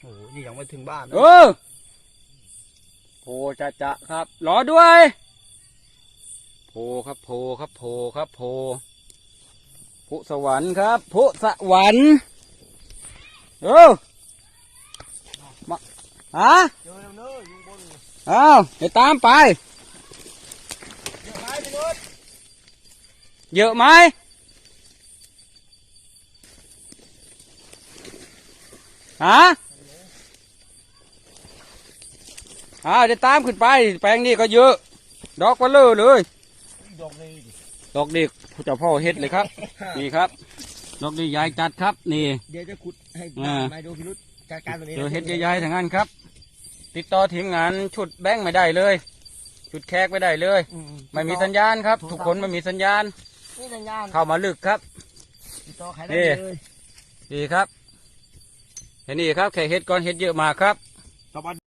โอ้โหนี่ยังไม่ถึงบ้านนะเออโพจะจะครับรอด้วยโพครับโพครับโพครับโพพุสวรรค์ครับพุสวรรค์เออมาฮะเจอแล้วเนอะอยู่บนอ้าวเดี๋ยวตามไป เดี๋ยวไปพี่นุชเยอะไหมฮะ อ้าวเดี๋ยวตามขึ้นไป แปลงนี้ก็เยอะ ดอกก็เลอะเลยนี่ดอกนี้ดิดอกนี้ผู้เจ้าพ่อเฮ็ดเลยครับ นี่ครับ ดอกนี้ยายจัดครับ นี่ เดี๋ยวจะขุดให้อ่ามาดูพี่นุชจัดการตรงนี้เจอเฮ็ดใหญ่ๆทั้งนั้นครับ ติดต่อทีมงานชุดแบงค์ไม่ได้เลยชุดแขกไม่ได้เลยอืไม่มีสัญญาณครับ ทุกคนไม่มีสัญญาณนี่สัญญาณเข้ามาลึกครับติดต่อใครได้นี่เลยดีครับเห็นนี่ครับแค่เฮ็ดก่อนเฮ็ดเยอะมากครับต่อไป